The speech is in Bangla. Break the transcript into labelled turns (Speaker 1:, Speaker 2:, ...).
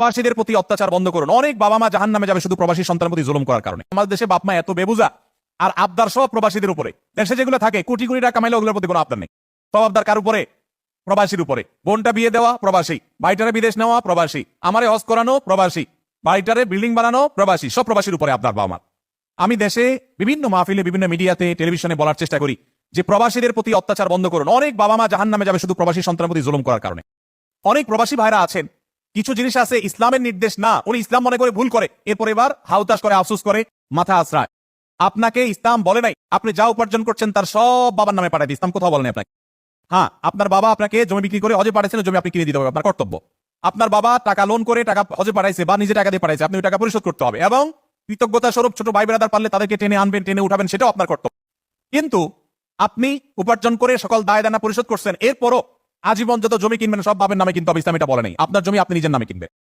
Speaker 1: প্রবাসীদের প্রতি অত্যাচার বন্ধ করুন। অনেক বাবা মা জাহান নামে যাবে শুধু প্রবাসী সন্তানের প্রতি জুলুম করার কারণে। আমাদের দেশে বাপ মা এত বেবুজা আর আবদার সব প্রবাসীদের উপরে। দেশে যেগুলো থাকে, কোটি কোটি টাকা কামাইলে ওগুলোর প্রতি কোনো আবদার নেই। সব আবদার কার উপরে? প্রবাসীর উপরে। বোনটা বিয়ে দেওয়া, প্রবাসী। বাড়িটারে বিদেশ নেওয়া, প্রবাসী। আমারে হজ করানো, প্রবাসী। বাড়িটারে বিল্ডিং বানানো, প্রবাসী। সব প্রবাসীর উপরে আবদার বাবা মার আমি দেশে বিভিন্ন মাহফিলে, বিভিন্ন মিডিয়াতে, টেলিভিশনে বলার চেষ্টা করি যে প্রবাসীদের প্রতি অত্যাচার বন্ধ করুন। অনেক বাবা মা জাহান নামে যাবে শুধু প্রবাসী সন্তানের প্রতি জুলুম করার কারণে। অনেক প্রবাসী ভাইরা আছেন কিছু জিনিস আছে ইসলামের নির্দেশ না, উনি ইসলাম মনে করে ভুল করে। এরপর এবার হাউতাস করে, আফসোস করে, মাথা আশ্রয়। আপনাকে ইসলাম বলে নাই, আপনি যা উপার্জন করছেন তার সব বাবার নামে পাঠাই ইসলাম কোথাও বলেন আপনাকে। হ্যাঁ আপনার বাবা আপনাকে জমি বিক্রি করে হজে পাঠাইছেন জমি আপনি কিনে দিতে হবে, আপনার কর্তব্য। আপনার বাবা টাকা লোন করে টাকা হজে পাঠাইছে বা নিজে টাকা দিয়ে পাঠাইছে, আপনি টাকা পরিশোধ করতে হবে এবং কৃতজ্ঞতা স্বরূপ ছোট ভাই বেড়াদার পারলে তাদেরকে টেনে আনবেন, টেনে উঠাবেন, সেটাও আপনার কর্তব্য। কিন্তু আপনি উপার্জন করে সকল দায় দানা পরিশোধ করছেন, এরপরও আজীবন যত জমি কিনবেন, সব বাবের নামে কিন্তু ইসলাম এটা বলে নেই। আপনার জমি আপনি নিজের নামে কিনবেন।